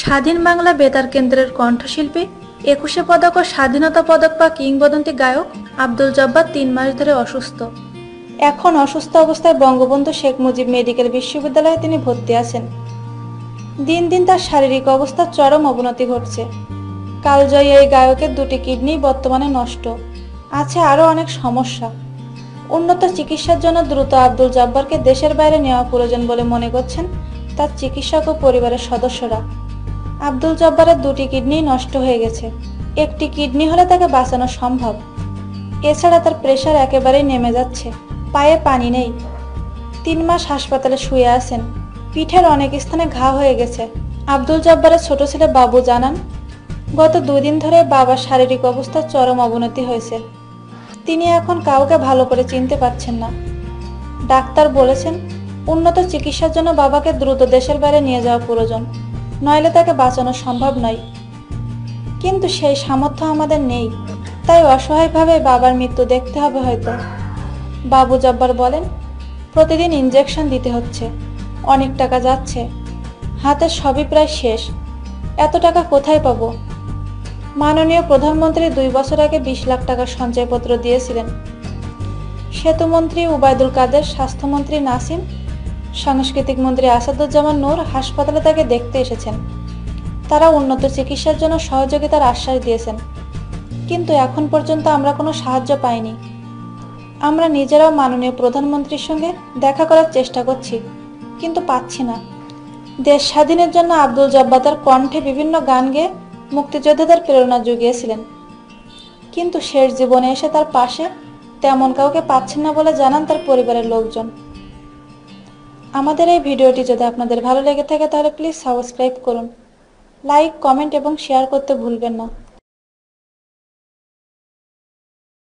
স্বাধীন বাংলা বেতার কেন্দ্রের কণ্ঠশিল্পী, একুশে পদক ও স্বাধীনতা পদক পা কিংবদন্তি গায়ক আব্দুল জব্বার তিন মাস ধরে অসুস্থ। এখন অসুস্থ অবস্থায় বঙ্গবন্ধু শেখ মুজিব মেডিকেল বিশ্ববিদ্যালয়ে তিনি ভর্তি আছেন। দিন দিন তার শারীরিক অবস্থার চরম অবনতি ঘটছে। কালজয়ী এই গায়কের দুটি কিডনি বর্তমানে নষ্ট। আছে আরও অনেক সমস্যা। উন্নত চিকিৎসার জন্য দ্রুত আব্দুল জব্বারকে দেশের বাইরে নেওয়া প্রয়োজন বলে মনে করছেন তার চিকিৎসক ও পরিবারের সদস্যরা। আব্দুল জব্বারের দুটি কিডনি নষ্ট হয়ে গেছে। একটি কিডনি হলে তাকে বাঁচানো সম্ভব। এছাড়া তার প্রেশার একেবারেই নেমে যাচ্ছে। পায়ে পানি নেই। তিন মাস হাসপাতালে শুয়ে আছেন। পিঠের অনেক স্থানে ঘা হয়ে গেছে। আব্দুল জব্বারের ছোট ছেলে বাবু জানান, গত দুই দিন ধরে বাবার শারীরিক অবস্থার চরম অবনতি হয়েছে। তিনি এখন কাউকে ভালো করে চিনতে পারছেন না। ডাক্তার বলেছেন, উন্নত চিকিৎসার জন্য বাবাকে দ্রুত দেশের বাইরে নিয়ে যাওয়া প্রয়োজন, নইলে তাকে বাঁচানো সম্ভব নয়। কিন্তু সেই সামর্থ্য আমাদের নেই, তাই অসহায়ভাবে বাবার মৃত্যু দেখতে হবে হয়তো। বাবু জব্বার বলেন, প্রতিদিন ইঞ্জেকশন দিতে হচ্ছে, অনেক টাকা যাচ্ছে, হাতের সবই প্রায় শেষ, এত টাকা কোথায় পাবো? মাননীয় প্রধানমন্ত্রী দুই বছর আগে বিশ লাখ টাকার সঞ্চয়পত্র দিয়েছিলেন। সেতুমন্ত্রী উবায়দুল কাদের, স্বাস্থ্যমন্ত্রী নাসিম, সাংস্কৃতিক মন্ত্রী আসাদুজ্জামান নূর হাসপাতালে তাকে দেখতে এসেছেন। তারা উন্নত চিকিৎসার জন্য সহযোগিতার আশ্বাস দিয়েছেন। কিন্তু এখন পর্যন্ত আমরা কোনো সাহায্য পাইনি। আমরা নিজেরাও মাননীয় প্রধানমন্ত্রীর সঙ্গে দেখা করার চেষ্টা করছি, কিন্তু পাচ্ছি না। দেশ স্বাধীনের জন্য আব্দুল জব্বার তার কণ্ঠে বিভিন্ন গান গেয়ে মুক্তিযোদ্ধাদের প্রেরণা জুগিয়েছিলেন। কিন্তু শেষ জীবনে এসে তার পাশে তেমন কাউকে পাচ্ছেন না বলে জানান তার পরিবারের লোকজন। আমাদের এই ভিডিওটি যদি আপনাদের ভালো লেগে থাকে তাহলে প্লিজ সাবস্ক্রাইব করুন, লাইক, কমেন্ট এবং শেয়ার করতে ভুলবেন না।